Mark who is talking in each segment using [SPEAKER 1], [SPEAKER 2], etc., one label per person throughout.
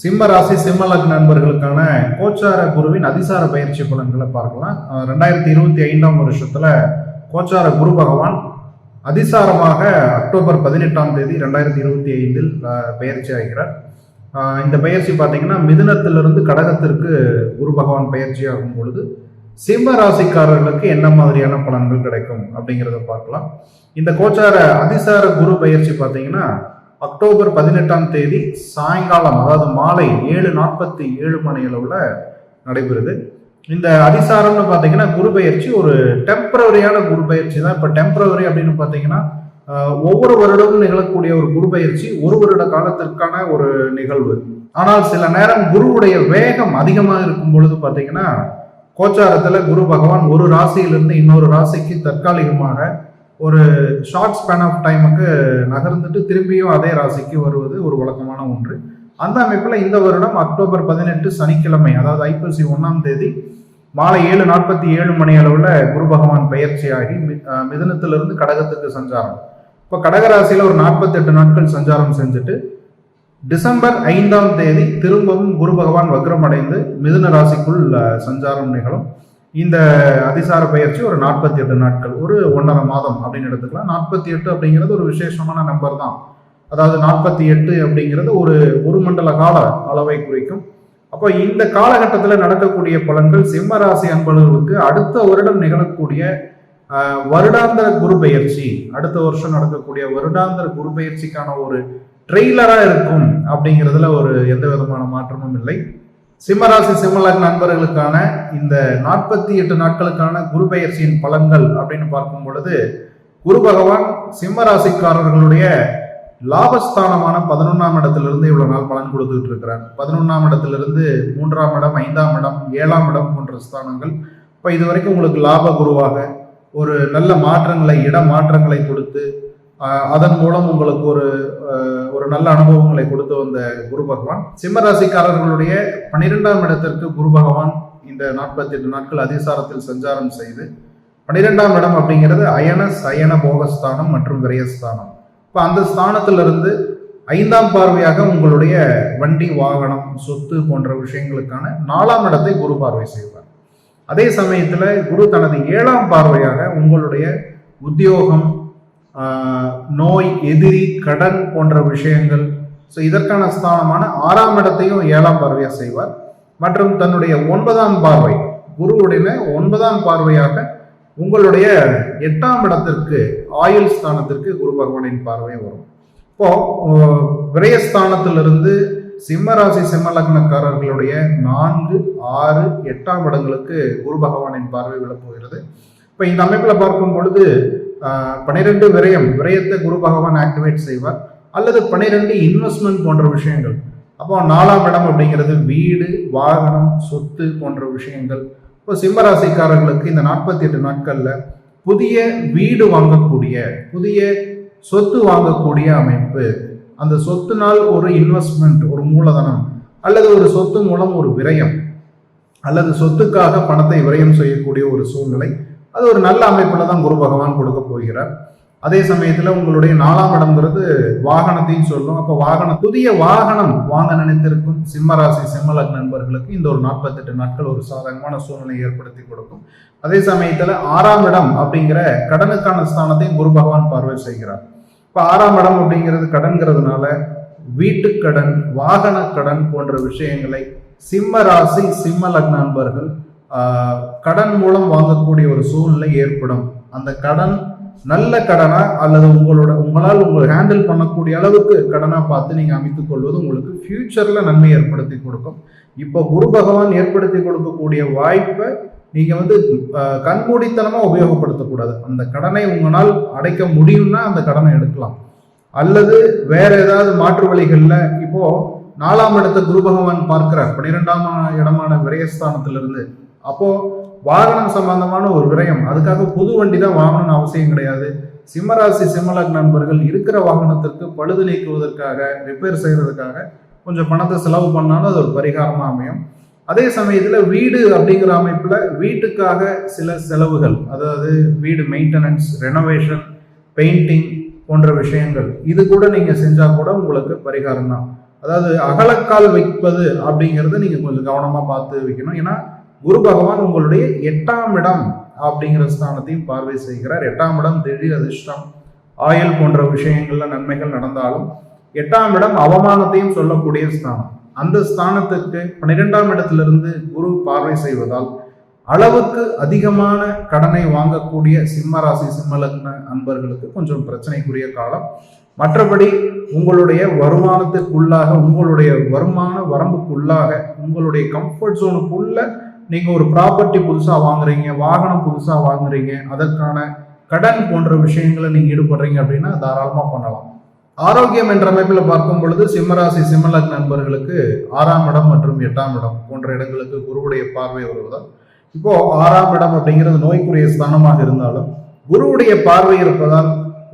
[SPEAKER 1] சிம்ம ராசி சிம்ம லக்ன நண்பர்களுக்கான கோச்சார குருவின் அதிசார பயிற்சி பலன்களை பார்க்கலாம். ரெண்டாயிரத்தி இருபத்தி ஐந்தாம் வருஷத்துல கோச்சார குரு பகவான் அதிசாரமாக அக்டோபர் பதினெட்டாம் தேதி ரெண்டாயிரத்தி இருபத்தி ஐந்தில் பயிற்சி ஆகிறார். இந்த பயிற்சி பார்த்தீங்கன்னா மிதுனத்திலிருந்து கடகத்திற்கு குரு பகவான் பயிற்சி ஆகும் பொழுது சிம்ம ராசிக்காரர்களுக்கு என்ன மாதிரியான பலன்கள் கிடைக்கும் அப்படிங்கிறத பார்க்கலாம். இந்த கோச்சார அதிசார குரு பயிற்சி பார்த்தீங்கன்னா அக்டோபர் பதினெட்டாம் தேதி சாயங்காலம் அதாவது மாலை ஏழு நாற்பத்தி ஏழு மணி அளவில் நடைபெறுது. இந்த அதிசாரம்னு பார்த்தீங்கன்னா குரு பயிற்சி ஒரு டெம்பரவரியான குரு பயிற்சி தான். இப்போ டெம்பரவரி அப்படின்னு பார்த்தீங்கன்னா ஒவ்வொரு வருடமும் நிகழக்கூடிய ஒரு குரு பயிற்சி ஒரு வருட காலத்திற்கான ஒரு நிகழ்வு. ஆனால் சில நேரம் குருவுடைய வேகம் அதிகமாக இருக்கும் பொழுது பார்த்தீங்கன்னா கோச்சாரத்தில் குரு பகவான் ஒரு ராசியிலிருந்து இன்னொரு ராசிக்கு தற்காலிகமாக ஒரு ஷார்ட் ஸ்பேன் ஆஃப் டைமுக்கு நகர்ந்துட்டு திரும்பியும் அதே ராசிக்கு வருவது ஒரு வழக்கமான ஒன்று. அந்த அமைப்பில் இந்த வருடம் அக்டோபர் பதினெட்டு சனிக்கிழமை அதாவது ஐப்பசி ஒன்றாம் தேதி மாலை ஏழு நாற்பத்தி ஏழு மணி அளவில் குரு பகவான் பயிற்சியாகி மி- மிதுனத்திலிருந்து கடகத்துக்கு சஞ்சாரம். இப்போ கடகராசியில் ஒரு நாற்பத்தெட்டு நாட்கள் சஞ்சாரம் செஞ்சுட்டு டிசம்பர் ஐந்தாம் தேதி திரும்பவும் குரு பகவான் வக்ரம் அடைந்து மிதுன ராசிக்குள் சஞ்சாரம் நிகழும். இந்த அதிசார பயிற்சி ஒரு நாற்பத்தி எட்டு நாட்கள் ஒரு ஒன்றரை மாதம் அப்படின்னு எடுத்துக்கலாம். நாற்பத்தி எட்டு அப்படிங்கிறது ஒரு விசேஷமான நம்பர் தான். அதாவது நாற்பத்தி எட்டு அப்படிங்கிறது ஒரு ஒரு மண்டல கால அளவை குறிக்கும். அப்போ இந்த காலகட்டத்தில் நடக்கக்கூடிய பலன்கள் சிம்ம ராசி அன்பர்களுக்கு அடுத்த வருடம் நிகழக்கூடிய வருடாந்திர குரு பயிற்சி அடுத்த வருஷம் நடக்கக்கூடிய வருடாந்திர குரு பயிற்சிக்கான ஒரு ட்ரெய்லராக இருக்கும் அப்படிங்கிறதுல ஒரு எந்த விதமான மாற்றமும் இல்லை. சிம்மராசி சிம்மலக் நண்பர்களுக்கான இந்த நாற்பத்தி எட்டு நாட்களுக்கான குரு பெயர்ச்சியின் பலன்கள் அப்படின்னு பார்க்கும் பொழுது குரு பகவான் சிம்மராசிக்காரர்களுடைய லாபஸ்தானமான பதினொன்றாம் இடத்திலிருந்து இவ்வளவு நாள் பலன் கொடுத்துட்டு இருக்கிறார். பதினொன்றாம் இடத்திலிருந்து மூன்றாம் இடம் ஐந்தாம் இடம் ஏழாம் இடம் போன்ற ஸ்தானங்கள். இப்போ இது வரைக்கும் உங்களுக்கு லாப குருவாக ஒரு நல்ல மாற்றங்களை இட மாற்றங்களை கொடுத்து அதன் மூலம் உங்களுக்கு ஒரு ஒரு நல்ல அனுபவங்களை கொடுத்து வந்த குரு பகவான். சிம்மராசிக்காரர்களுடைய பனிரெண்டாம் இடத்திற்கு குரு பகவான் இந்த நாற்பத்தி எட்டு நாட்கள் அதிசாரத்தில் சஞ்சாரம் செய்து பனிரெண்டாம் இடம் அப்படிங்கிறது அயன சயன போகஸ்தானம் மற்றும் விரயஸ்தானம். இப்போ அந்த ஸ்தானத்திலிருந்து ஐந்தாம் பார்வையாக உங்களுடைய வண்டி வாகனம் சொத்து போன்ற விஷயங்களுக்கான நாலாம் இடத்தை குரு பார்வை செய்வார். அதே சமயத்தில் குரு தனது ஏழாம் பார்வையாக உங்களுடைய உத்தியோகம் நோய் எதிரி கடன் போன்ற விஷயங்கள். ஸோ இதற்கான ஸ்தானமான ஆறாம் இடத்தையும் ஏழாம் பார்வையாக செய்வார். மற்றும் தன்னுடைய ஒன்பதாம் பார்வை குருவுடைய ஒன்பதாம் பார்வையாக உங்களுடைய எட்டாம் இடத்திற்கு ஆயுள் ஸ்தானத்திற்கு குரு பகவானின் பார்வை வரும். இப்போ விரயஸ்தானத்திலிருந்து சிம்மராசி சிம்மலக்னக்காரர்களுடைய நான்கு ஆறு எட்டாம் இடங்களுக்கு குரு பகவானின் பார்வை விழப்போகிறது. இப்போ இந்த அமைப்பில் பார்க்கும் பொழுது பனிரெண்டு விரயம் விரயத்தை குரு பகவான் ஆக்டிவேட் செய்வார். அல்லது பனிரெண்டு இன்வெஸ்ட்மெண்ட் போன்ற விஷயங்கள். அப்போ நாலாம் இடம் அப்படிங்கிறது வீடு வாகனம் சொத்து போன்ற விஷயங்கள். இப்போ சிம்மராசிக்காரர்களுக்கு இந்த நாற்பத்தி எட்டு நாட்களில் புதிய வீடு வாங்கக்கூடிய புதிய சொத்து வாங்கக்கூடிய அமைப்பு. அந்த சொத்துனால் ஒரு இன்வெஸ்ட்மெண்ட் ஒரு மூலதனம். அல்லது ஒரு சொத்து மூலம் ஒரு விரயம். அல்லது சொத்துக்காக பணத்தை விரயம் செய்யக்கூடிய ஒரு சூழ்நிலை. அது ஒரு நல்ல அமைப்பில் தான் குரு பகவான் கொடுக்க போகிறார். அதே சமயத்தில் உங்களுடைய நாலாம் இடம்ங்கிறது வாகனத்தையும் சொல்லும். அப்போ வாகனம் புதிய வாகனம் வாங்க நினைத்திருக்கும் சிம்மராசி சிம்மலக் நண்பர்களுக்கு இந்த ஒரு நாற்பத்தெட்டு நாட்கள் ஒரு சாதகமான சூழ்நிலை ஏற்படுத்தி கொடுக்கும். அதே சமயத்தில் ஆறாம் இடம் அப்படிங்கிற கடனுக்கான ஸ்தானத்தையும் குரு பகவான் பார்வை செய்கிறார். இப்போ ஆறாம் இடம் அப்படிங்கிறது கடன்கிறதுனால வீட்டுக்கடன் வாகன கடன் போன்ற விஷயங்களை சிம்ம ராசி சிம்ம லக்ன நண்பர்கள் கடன் மூலம் வாங்கக்கூடிய ஒரு சூழ்நிலை ஏற்படும். அந்த கடன் நல்ல கடனா அல்லது உங்களோட உங்களால் உங்களை ஹேண்டில் பண்ணக்கூடிய அளவுக்கு கடனா பார்த்து நீங்க அமைத்துக் கொள்வது உங்களுக்கு ஃபியூச்சர்ல நன்மை ஏற்படுத்தி கொடுக்கும். இப்போ குரு பகவான் ஏற்படுத்தி கொடுக்கக்கூடிய வாய்ப்பை நீங்க வந்து அஹ், கண்மூடித்தனமா உபயோகப்படுத்தக்கூடாது. அந்த கடனை உங்களால் அடைக்க முடியும்னா அந்த கடனை எடுக்கலாம். அல்லது வேற ஏதாவது மாற்று வழிகளில் இப்போ நாலாம் இடத்தை குரு பகவான் பார்க்கிறார். பன்னிரெண்டாம் இடமான விரயஸ்தானத்திலிருந்து. அப்போது வாகனம் சம்பந்தமான ஒரு விரயம். அதுக்காக புது வண்டி தான் வாங்கணும்னு அவசியம் கிடையாது. சிம்மராசி சிம்மலக் நண்பர்கள் இருக்கிற வாகனத்திற்கு பழுது நீக்குவதற்காக ரிப்பேர் செய்கிறதுக்காக கொஞ்சம் பணத்தை செலவு பண்ணாலும் அது ஒரு பரிகாரமாக அமையும். அதே சமயத்தில் வீடு அப்படிங்கிற அமைப்பில் வீட்டுக்காக சில செலவுகள் அதாவது வீடு மெயின்டெனன்ஸ் ரெனோவேஷன் பெயிண்டிங் போன்ற விஷயங்கள். இது கூட நீங்கள் செஞ்சால் கூட உங்களுக்கு பரிகாரம் தான். அதாவது அகலக்கால் வைப்பது அப்படிங்கிறத நீங்கள் கொஞ்சம் கவனமாக பார்த்து வைக்கணும். ஏன்னா குரு பகவான் உங்களுடைய எட்டாம் இடம் அப்படிங்கிற ஸ்தானத்தையும் பார்வை செய்கிறார். எட்டாம் இடம் திடீர் அதிர்ஷ்டம். ஆயுள் போன்ற விஷயங்கள்ல நன்மைகள் நடந்தாலும் எட்டாம் இடம் அவமானத்தையும் சொல்லக்கூடிய ஸ்தானம். அந்த ஸ்தானத்துக்கு பன்னிரெண்டாம் இடத்திலிருந்து குரு பார்வை செய்வதால் அளவுக்கு அதிகமான கடனை வாங்கக்கூடிய சிம்ம ராசி சிம்ம அன்பர்களுக்கு கொஞ்சம் பிரச்சனைக்குரிய காலம். மற்றபடி உங்களுடைய வருமானத்துக்குள்ளாக உங்களுடைய வருமான வரம்புக்குள்ளாக உங்களுடைய கம்ஃபர்ட் ஜோனுக்குள்ள நீங்கள் ஒரு ப்ராப்பர்ட்டி புதுசாக வாங்குறீங்க வாகனம் புதுசாக வாங்குறீங்க அதற்கான கடன் போன்ற விஷயங்களை நீங்கள் ஈடுபடுறீங்க அப்படின்னா தாராளமாக பண்ணலாம். ஆரோக்கியம் என்ற அமைப்பில் பார்க்கும் பொழுது சிம்மராசி சிம்மலக் நண்பர்களுக்கு ஆறாம் இடம் மற்றும் எட்டாம் இடம் போன்ற இடங்களுக்கு குருவுடைய பார்வை வருவதால் இப்போ ஆறாம் இடம் அப்படிங்கிறது நோய்க்குரிய ஸ்தானமாக இருந்தாலும் குருவுடைய பார்வை இருப்பதால்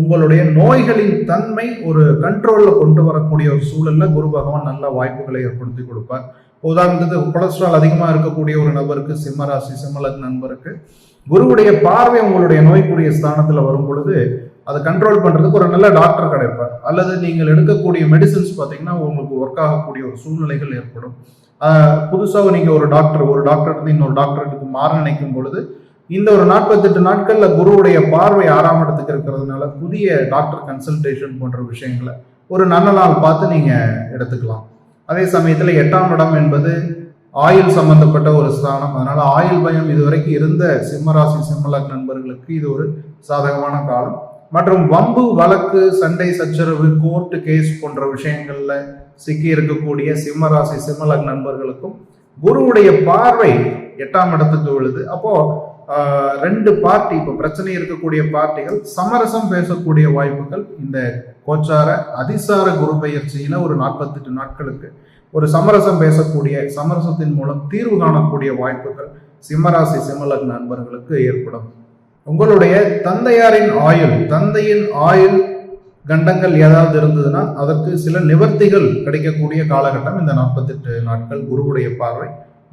[SPEAKER 1] உங்களுடைய நோய்களின் தன்மை ஒரு கண்ட்ரோலில் கொண்டு வரக்கூடிய ஒரு சூழலில் குரு பகவான் நல்ல வாய்ப்புகளை ஏற்படுத்தி கொடுப்பார். உதாரணத்துக்கு கொலஸ்ட்ரால் அதிகமாக இருக்கக்கூடிய ஒரு நபருக்கு சிம்மராசி சிம்மலக் நண்பருக்கு குருவுடைய பார்வை உங்களுடைய நோய்க்குரிய ஸ்தானத்தில் வரும் பொழுது அதை கண்ட்ரோல் பண்ணுறதுக்கு ஒரு நல்ல டாக்டர் கிடைப்பார் அல்லது நீங்கள் எடுக்கக்கூடிய மெடிசன்ஸ் பார்த்தீங்கன்னா உங்களுக்கு ஒர்க் ஆகக்கூடிய ஒரு சூழ்நிலைகள் ஏற்படும். புதுசாக நீங்கள் ஒரு டாக்டர் ஒரு டாக்டர் இருந்து இன்னொரு டாக்டருக்கு மாற நினைக்கும் பொழுது இந்த ஒரு நாற்பத்தெட்டு நாட்களில் குருவுடைய பார்வை ஆறாம் இடத்துக்கு இருக்கிறதுனால புதிய டாக்டர் கன்சல்டேஷன் போன்ற விஷயங்களை ஒரு நல்ல நாள் பார்த்து நீங்கள் எடுத்துக்கலாம். அதே சமயத்தில் எட்டாம் இடம் என்பது ஆயுள் சம்பந்தப்பட்ட ஒரு ஸ்தானம். அதனால ஆயுள் பயம் இதுவரைக்கும் இருந்த சிம்மராசி சிம்மலக் நண்பர்களுக்கு இது ஒரு சாதகமான காலம். மற்றும் வம்பு வழக்கு சண்டை சச்சரவு கோர்ட்டு கேஸ் போன்ற விஷயங்கள்ல சிக்கி இருக்கக்கூடிய சிம்மராசி சிம்மலக் நண்பர்களுக்கும் குருவுடைய பார்வை எட்டாம் இடத்துக்கு விழுது. அப்போ ரெண்டு பார்ட்டி இப்போ பிரச்சனை இருக்கக்கூடிய பார்ட்டிகள் சமரசம் பேசக்கூடிய வாய்ப்புகள் இந்த கோச்சார அதிசார குரு பயிற்சியில ஒரு நாற்பத்தெட்டு நாட்களுக்கு ஒரு சமரசம் பேசக்கூடிய சமரசத்தின் மூலம் தீர்வு காணக்கூடிய வாய்ப்புகள் சிம்மராசி சிம்மலக் நண்பர்களுக்கு ஏற்படும். உங்களுடைய தந்தையாரின் ஆயுள் தந்தையின் ஆயுள் கண்டங்கள் ஏதாவது இருந்ததுன்னா அதற்கு சில நிவர்த்திகள் கிடைக்கக்கூடிய காலகட்டம் இந்த நாற்பத்தெட்டு நாட்கள் குருவுடைய பார்வை.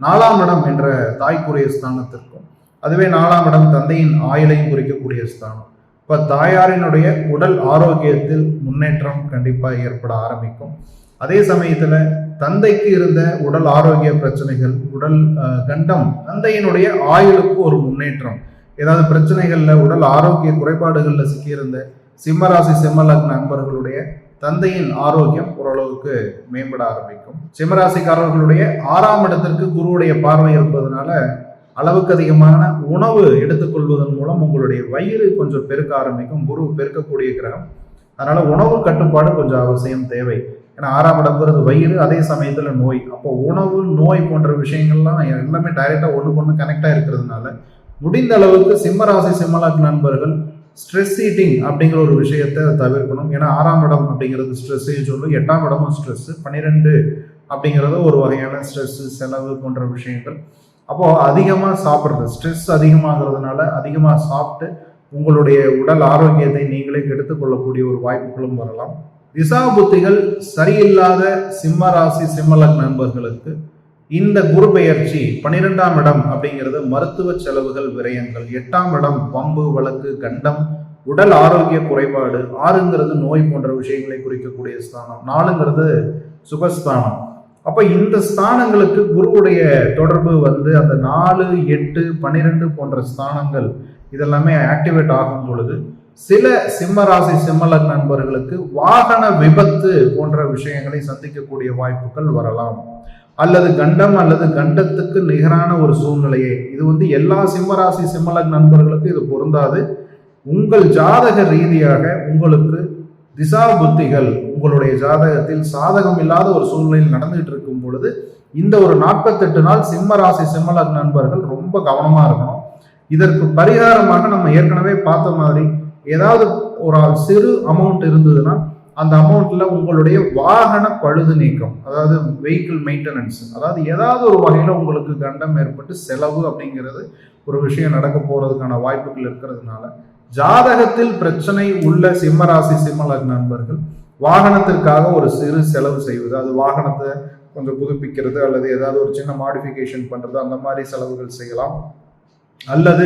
[SPEAKER 1] நாலாம் இடம் என்ற தாய்க்குரிய ஸ்தானத்திற்கும் அதுவே நாலாம் இடம் தந்தையின் ஆயுளையும் குறிக்கக்கூடிய ஸ்தானம். இப்போ தாயாரினுடைய உடல் ஆரோக்கியத்தில் முன்னேற்றம் கண்டிப்பாக ஏற்பட ஆரம்பிக்கும். அதே சமயத்தில் தந்தைக்கு இருந்த உடல் ஆரோக்கிய பிரச்சனைகள் உடல் கண்டம் தந்தையினுடைய ஆயுளுக்கு ஒரு முன்னேற்றம். ஏதாவது பிரச்சனைகளில் உடல் ஆரோக்கிய குறைபாடுகளில் சிக்கியிருந்த சிம்மராசி சிம்மலக் நண்பர்களுடைய தந்தையின் ஆரோக்கியம் ஓரளவுக்கு மேம்பட ஆரம்பிக்கும். சிம்மராசிக்காரர்களுடைய ஆறாம் இடத்திற்கு குருவுடைய பார்வை இருப்பதனால அளவுக்கு அதிகமான உணவு எடுத்துக்கொள்வதன் மூலம் உங்களுடைய வயிறு கொஞ்சம் பெருக்க ஆரம்பிக்கும். குரு பெருக்கக்கூடிய கிரகம். அதனால உணவு கட்டுப்பாடு கொஞ்சம் அவசியம் தேவை. ஏன்னா ஆறாம் இடம்ங்கிறது வயிறு அதே சமயத்துல நோய். அப்போ உணவு நோய் போன்ற விஷயங்கள்லாம் எல்லாமே டைரக்டா ஒண்ணுக்கு ஒன்று கனெக்டா இருக்கிறதுனால முடிந்த அளவுக்கு சிம்மராசி சிம்மலாக் நண்பர்கள் ஸ்ட்ரெஸ் ஈட்டிங் அப்படிங்கிற ஒரு விஷயத்தை தவிர்க்கணும். ஏன்னா ஆறாம் இடம் அப்படிங்கிறது ஸ்ட்ரெஸ்ஸையும் சொல்லும் எட்டாம் இடமும் ஸ்ட்ரெஸ் பன்னிரெண்டு அப்படிங்கிறது ஒரு வகையான ஸ்ட்ரெஸ் செலவு போன்ற விஷயங்கள். அப்போது அதிகமாக சாப்பிட்றது. ஸ்ட்ரெஸ் அதிகமாகிறதுனால அதிகமாக சாப்பிட்டு உங்களுடைய உடல் ஆரோக்கியத்தை நீங்களே கெடுத்துக்கொள்ளக்கூடிய ஒரு வாய்ப்புகளும் வரலாம். திசா புத்திகள் சரியில்லாத சிம்ம ராசி சிம்மலக் நண்பர்களுக்கு இந்த குரு பெயர்ச்சி பன்னிரெண்டாம் இடம் அப்படிங்கிறது மருத்துவ செலவுகள் விரயங்கள். எட்டாம் இடம் பம்பு வழக்கு கண்டம் உடல் ஆரோக்கிய குறைபாடு ஆறுங்கிறது நோய் போன்ற விஷயங்களை குறிக்கக்கூடிய ஸ்தானம். நாலுங்கிறது சுகஸ்தானம். அப்ப இந்த ஸ்தானங்களுக்கு குருவுடைய தொடர்பு வந்து அந்த நாலு எட்டு பன்னிரெண்டு போன்ற ஸ்தானங்கள் இதெல்லாமே ஆக்டிவேட் ஆகும் பொழுது சில சிம்ம ராசி சிம்மலக் நண்பர்களுக்கு வாகன விபத்து போன்ற விஷயங்களை சந்திக்கக்கூடிய வாய்ப்புகள் வரலாம். அல்லது கண்டம் அல்லது கண்டத்துக்கு நிகரான ஒரு சூழ்நிலையே இது வந்து எல்லா சிம்மராசி சிம்மலக் நண்பர்களுக்கும் இது பொருந்தாது. உங்கள் ஜாதக ரீதியாக உங்களுக்கு திசா புத்திகள் உங்களுடைய ஜாதகத்தில் சாதகம் இல்லாத ஒரு சூழ்நிலையில் நடந்துகிட்டு இருக்கும் பொழுது இந்த ஒரு நாற்பத்தெட்டு நாள் சிம்ம ராசி சிம்மலக் நண்பர்கள் ரொம்ப கவனமாக இருக்கணும். இதற்கு பரிகாரமாக நம்ம ஏற்கனவே பார்த்த மாதிரி ஏதாவது ஒரு சிறு அமௌண்ட் இருந்ததுன்னா அந்த அமௌண்ட்ல உங்களுடைய வாகன பழுது நீக்கம் அதாவது வெஹிக்கிள் மெயின்டெனன்ஸ் அதாவது ஏதாவது ஒரு வகையில் உங்களுக்கு கண்டம் ஏற்பட்டு செலவு அப்படிங்கிறது ஒரு விஷயம் நடக்க போகிறதுக்கான வாய்ப்புகள் இருக்கிறதுனால ஜாதகத்தில் பிரச்சனை உள்ள சிம்மராசி சிம்மலக் நண்பர்கள் வாகனத்திற்காக ஒரு சிறு செலவு செய்வது அது வாகனத்தை கொஞ்சம் புதுப்பிக்கிறது அல்லது ஏதாவது ஒரு சின்ன மாடிஃபிகேஷன் பண்ணுறது அந்த மாதிரி செலவுகள் செய்யலாம். அல்லது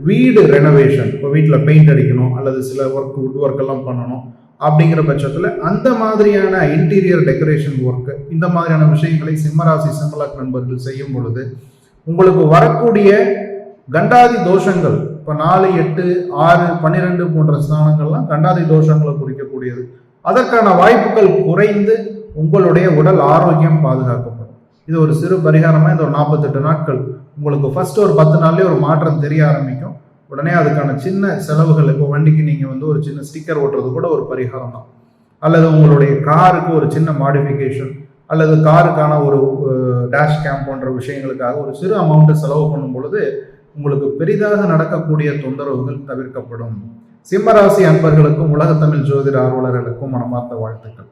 [SPEAKER 1] வீடு ரெனோவேஷன் இப்போ வீட்டில் பெயிண்ட் அடிக்கணும் அல்லது சில ஒர்க் உட் ஒர்க் எல்லாம் பண்ணணும் அப்படிங்கிற பட்சத்தில் அந்த மாதிரியான இன்டீரியர் டெக்கரேஷன் ஒர்க்கு இந்த மாதிரியான விஷயங்களை சிம்மராசி சிம்மலக் நண்பர்கள் செய்யும் பொழுது உங்களுக்கு வரக்கூடிய கண்டாதி தோஷங்கள் இப்போ நாலு எட்டு ஆறு பன்னிரெண்டு போன்ற ஸ்தானங்கள்லாம் கண்டாதி தோஷங்களை குறிக்கக்கூடியது. அதற்கான வாய்ப்புகள் குறைந்து உங்களுடைய உடல் ஆரோக்கியம் பாதுகாக்கப்படும். இது ஒரு சிறு பரிகாரமாக இந்த ஒரு நாற்பத்தெட்டு நாட்கள். உங்களுக்கு ஃபர்ஸ்ட் ஒரு பத்து நாள்லேயே ஒரு மாற்றம் தெரிய ஆரம்பிக்கும். உடனே அதுக்கான சின்ன செலவுகள் இப்போ வண்டிக்கு நீங்கள் வந்து ஒரு சின்ன ஸ்டிக்கர் ஓட்டுறது கூட ஒரு பரிகாரம் தான். அல்லது உங்களுடைய காருக்கு ஒரு சின்ன மாடிஃபிகேஷன் அல்லது காருக்கான ஒரு டேஷ் கேம் போன்ற விஷயங்களுக்காக ஒரு சிறு அமௌண்ட்டு செலவு பண்ணும் பொழுது உங்களுக்கு பெரிதாக நடக்கக்கூடிய தொந்தரவுகள் தவிர்க்கப்படும். சிம்மராசி அன்பர்களுக்கும் உலகத்தமிழ் ஜோதிட ஆர்வலர்களுக்கும் மனமார்ந்த வாழ்த்துக்கள்.